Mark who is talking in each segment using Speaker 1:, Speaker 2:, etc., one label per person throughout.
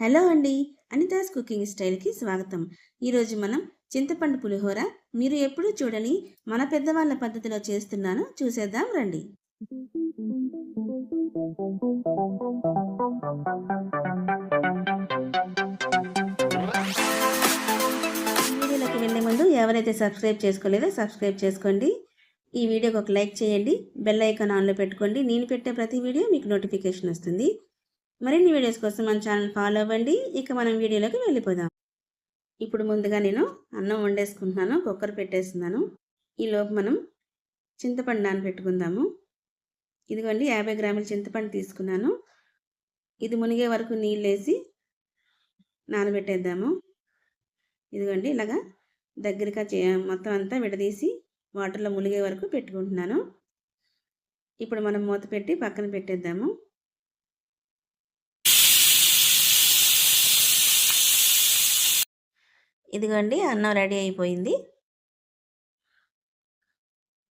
Speaker 1: Hello అండి Anita's cooking స్టైల్కి స్వాగతం. ఈరోజు మనం చింతపండు పులిహోర మీరు ఎప్పుడూ చూడని మన పెద్దవాళ్ళ పద్ధతిలో చేస్తున్నాను చూసేద్దాం రండి. వీడియోలోకి వెళ్ళే ముందు ఎవరైతే సబ్స్క్రైబ్ చేసుకోలేదో సబ్స్క్రైబ్ చేసుకోండి. ఈ వీడియోకి ఒక లైక్ చేయండి బెల్ ఐకాన్ ఆన్లో పెట్టుకోండి. నేను పెట్టే ప్రతి వీడియో మీకు నోటిఫికేషన్ వస్తుంది. మరిన్ని వీడియోస్ కోసం మన ఛానల్ ఫాలో అవ్వండి. ఇక మనం వీడియోలోకి వెళ్ళిపోదాం. ఇప్పుడు ముందుగా నేను అన్నం వండేసుకుంటున్నాను కుక్కర్ పెట్టేస్తున్నాను. ఈలోపు మనం చింతపండు నానబెట్టుకుందాము. ఇదిగోండి యాభై గ్రాముల చింతపండు తీసుకున్నాను. ఇది మునిగే వరకు నీళ్ళు వేసి నానబెట్టేద్దాము. ఇదిగోండి ఇలాగా దగ్గరగా చే మొత్తం అంతా విడదీసి వాటర్లో మునిగే వరకు పెట్టుకుంటున్నాను. ఇప్పుడు మనం మూత పెట్టి పక్కన పెట్టేద్దాము. ఇదిగోండి అన్నం రెడీ అయిపోయింది.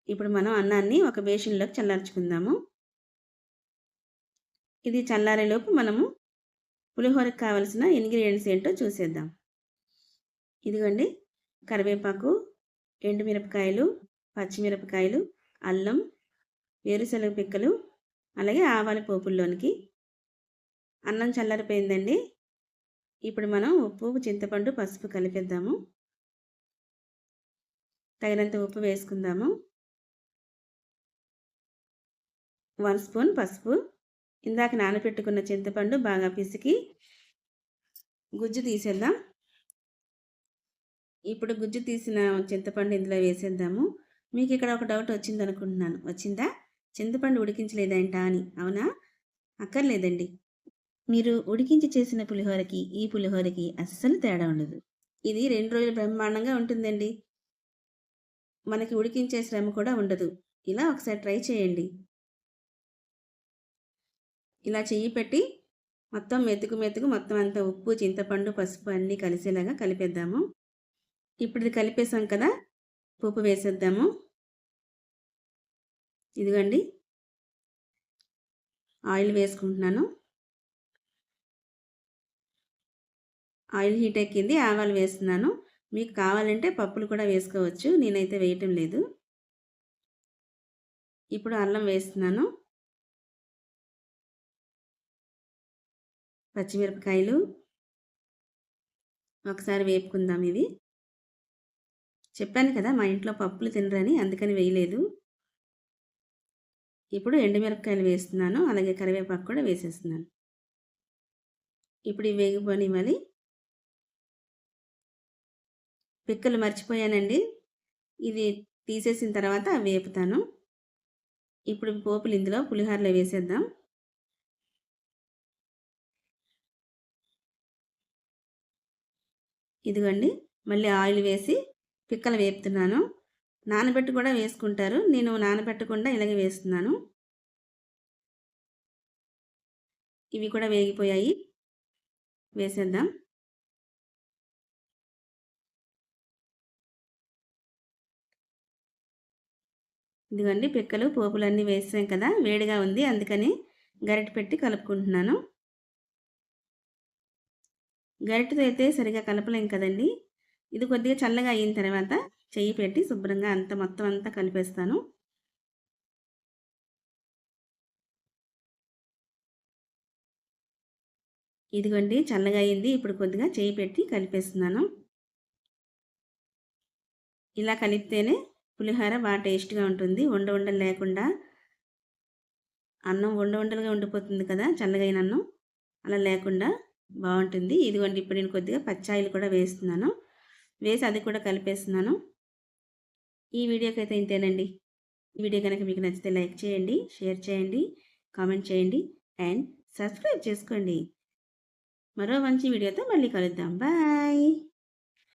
Speaker 1: ఇప్పుడు మనం అన్నాన్ని ఒక బేషన్లోకి చల్లార్చుకుందాము. ఇది చల్లారేలోపు మనము పులిహోరకు కావలసిన ఇంగ్రీడియంట్స్ ఏంటో చూసేద్దాం. ఇదిగోండి కరివేపాకు ఎండుమిరపకాయలు పచ్చిమిరపకాయలు అల్లం వేరుశనగ పిక్కలు అలాగే ఆవాల పోపుల్లోనికి. అన్నం చల్లారిపోయిందండి. ఇప్పుడు మనం ఉప్పు చింతపండు పసుపు కలిపేద్దాము. తగినంత ఉప్పు వేసుకుందాము. వన్ స్పూన్ పసుపు. ఇందాక నానబెట్టుకున్న చింతపండు బాగా పిసికి గుజ్జు తీసేద్దాం. ఇప్పుడు గుజ్జు తీసిన చింతపండు ఇందులో వేసేద్దాము. మీకు ఇక్కడ ఒక డౌట్ వచ్చింది అనుకుంటున్నాను వచ్చిందా? చింతపండు ఉడికించలేదంటా అని. అవునా? అక్కర్లేదండి. మీరు ఉడికించి చేసిన పులిహోరకి ఈ పులిహోరకి అస్సలు తేడా ఉండదు. ఇది రెండు రోజులు బ్రహ్మాండంగా ఉంటుందండి. మనకి ఉడికించే శ్రమ కూడా ఉండదు. ఇలా ఒకసారి ట్రై చేయండి. ఇలా చెయ్యి పెట్టి మొత్తం మెతుకు మెతుకు మొత్తం అంతా ఉప్పు చింతపండు పసుపు అన్నీ కలిసేలాగా కలిపేద్దాము. ఇప్పుడు ఇది కలిపేసాం కదా పప్పు వేసేద్దాము. ఇదిగండి. ఆయిల్ వేసుకుంటున్నాను. ఆయిల్ హీట్ ఎక్కింది ఆవాలు వేస్తున్నాను. మీకు కావాలంటే పప్పులు కూడా వేసుకోవచ్చు నేనైతే వేయటం లేదు. ఇప్పుడు అల్లం వేస్తున్నాను. పచ్చిమిరపకాయలు. ఒకసారి వేపుకుందాం ఇది చెప్పాను కదా మా ఇంట్లో పప్పులు తినరని అందుకని వేయలేదు. ఇప్పుడు ఎండుమిరపకాయలు వేస్తున్నాను అలాగే కరివేపాకు కూడా వేసేస్తున్నాను. ఇప్పుడు ఇవి వేగిపోనివ్వాలి. పిక్కలు మర్చిపోయానండి. ఇది తీసేసిన తర్వాత వేపుతాను. ఇప్పుడు పోపులు ఇందులో పులిహోరలో వేసేద్దాం. ఇదిగోండి మళ్ళీ ఆయిల్ వేసి పిక్కలు వేపుతున్నాను. నానబెట్టి కూడా వేసుకుంటారు. నేను నానబెట్టకుండా ఇలాగే వేస్తున్నాను. ఇవి కూడా వేగిపోయాయి. వేసేద్దాం. ఇదిగోండి పిక్కలు పోపులు అన్నీ వేసాం కదా వేడిగా ఉంది. అందుకని గరిటె పెట్టి కలుపుకుంటున్నాను. గరిటెతో అయితే సరిగా కలపలేం కదండి. ఇది కొద్దిగా చల్లగా అయిన తర్వాత చెయ్యి పెట్టి శుభ్రంగా అంత మొత్తం అంతా కలిపేస్తాను. ఇదిగోండి చల్లగా అయింది. ఇప్పుడు కొద్దిగా చేయి పెట్టి కలిపేస్తున్నాను. ఇలా కలిపితేనే పులిహోర బాగా టేస్ట్గా ఉంటుంది. ఉండ ఉండలు లేకుండా అన్నం ఉండ ఉండలుగా ఉండిపోతుంది కదా చల్లగైన అన్నం. అలా లేకుండా బాగుంటుంది. ఇదిగోండి ఇప్పుడు నేను కొద్దిగా పచ్చాయిలు కూడా వేస్తున్నాను. వేసి అది కూడా కలిపేస్తున్నాను. ఈ వీడియోకి అయితే ఇంతేనండి. ఈ వీడియో కనుక మీకు నచ్చితే లైక్ చేయండి షేర్ చేయండి కామెంట్ చేయండి అండ్ సబ్స్క్రైబ్ చేసుకోండి. మరో మంచి వీడియోతో మళ్ళీ కలుద్దాం. బాయ్!